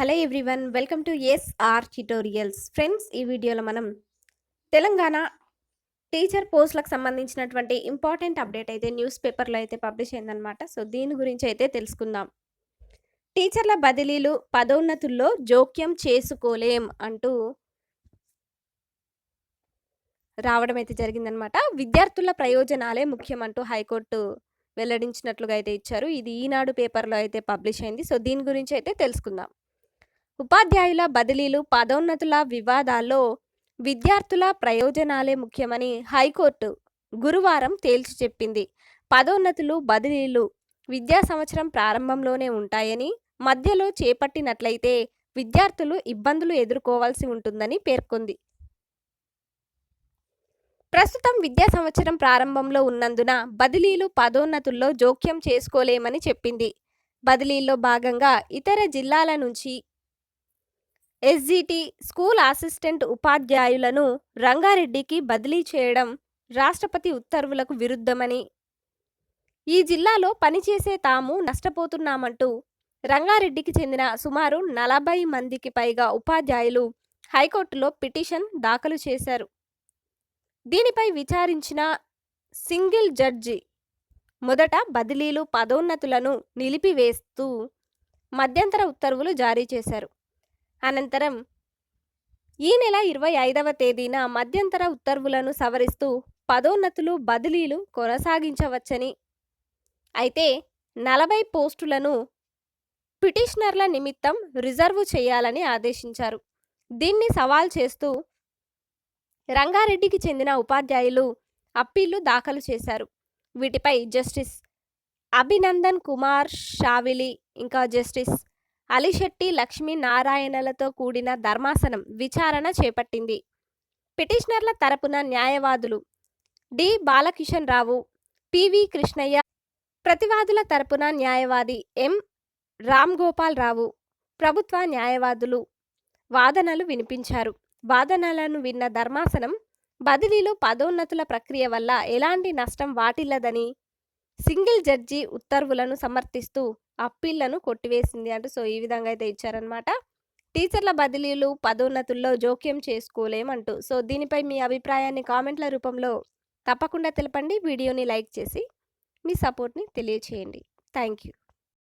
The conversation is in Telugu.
Hello everyone welcome to S R tutorials. Friends ఈ వీడియోలో మనం తెలంగాణ టీచర్ పోస్టులకు సంబంధించినటువంటి ఇంపార్టెంట్ అప్డేట్ అయితే న్యూస్ పేపర్లో అయితే పబ్లిష్ అయిందనమాట సో దీని గురించి అయితే తెలుసుకుందాం. టీచర్ల బదిలీలు పదోన్నతుల్లో జోక్యం చేసుకోలేం అంటూ రావడం అయితే జరిగిందనమాట విద్యార్థుల ప్రయోజనాలే ముఖ్యం అంటూ హైకోర్టు వెల్లడించినట్లుగా అయితే ఇచ్చారు. ఇది ఈనాడు పేపర్లో అయితే పబ్లిష్ అయింది. సో దీని గురించి అయితే తెలుసుకుందాం. ఉపాధ్యాయుల బదిలీలు పదోన్నతుల వివాదాల్లో విద్యార్థుల ప్రయోజనాలే ముఖ్యమని హైకోర్టు గురువారం తేల్చి చెప్పింది. పదోన్నతులు బదిలీలు విద్యా సంవత్సరం ప్రారంభంలోనే ఉంటాయని మధ్యలో చేపట్టినట్లయితే విద్యార్థులు ఇబ్బందులు ఎదుర్కోవాల్సి ఉంటుందని పేర్కొంది. ప్రస్తుతం విద్యా సంవత్సరం ప్రారంభంలో ఉన్నందున బదిలీలు పదోన్నతుల్లో జోక్యం చేసుకోలేమని చెప్పింది. బదిలీల్లో భాగంగా ఇతర జిల్లాల నుంచి ఎస్జిటి స్కూల్ అసిస్టెంట్ ఉపాధ్యాయులను రంగారెడ్డికి బదిలీ చేయడం రాష్ట్రపతి ఉత్తర్వులకు విరుద్ధమని. ఈ జిల్లాలో పనిచేసే తాము నష్టపోతున్నామంటూ రంగారెడ్డికి చెందిన సుమారు నలభై మందికి పైగా ఉపాధ్యాయులు హైకోర్టులో పిటిషన్ దాఖలు చేశారు. దీనిపై విచారించిన సింగిల్ జడ్జి మొదట బదిలీలు పదోన్నతులను నిలిపివేస్తూ మధ్యంతర ఉత్తర్వులు జారీ చేశారు. అనంతరం ఈ నెల ఇరవై ఐదవ తేదీన మధ్యంతర ఉత్తర్వులను సవరిస్తూ పదోన్నతులు బదిలీలు కొనసాగించవచ్చని. అయితే నలభై పోస్టులను పిటిషనర్ల నిమిత్తం రిజర్వు చేయాలని ఆదేశించారు. దీన్ని సవాల్ చేస్తూ రంగారెడ్డికి చెందిన ఉపాధ్యాయులు అప్పీళ్ళు దాఖలు చేశారు. వీటిపై జస్టిస్ అభినందన్ కుమార్ షావిలి ఇంకా జస్టిస్ అలిశెట్టి లక్ష్మీ నారాయణలతో కూడిన ధర్మాసనం విచారణ చేపట్టింది. పిటిషనర్ల తరపున న్యాయవాదులు D. Balakishan Rao P V Krishnaiah ప్రతివాదుల తరపున న్యాయవాది ఎం. రామ్ గోపాల్ రావు ప్రభుత్వ న్యాయవాదులు వాదనలు వినిపించారు. వాదనలను విన్న ధర్మాసనం బదిలీలు పదోన్నతుల ప్రక్రియ వల్ల ఎలాంటి నష్టం వాటిల్లదని సింగిల్ జడ్జి ఉత్తర్వులను సమర్థిస్తూ అప్పీళ్ళను కొట్టివేసింది అంటూ సో ఈ విధంగా అయితే ఇచ్చారనమాట టీచర్ల బదిలీలు పదోన్నతుల్లో జోక్యం చేసుకోలేమంటూ. సో దీనిపై మీ అభిప్రాయాన్ని కామెంట్ల రూపంలో తప్పకుండా తెలపండి. వీడియోని లైక్ చేసి మీ సపోర్ట్ని తెలియచేయండి. Thank you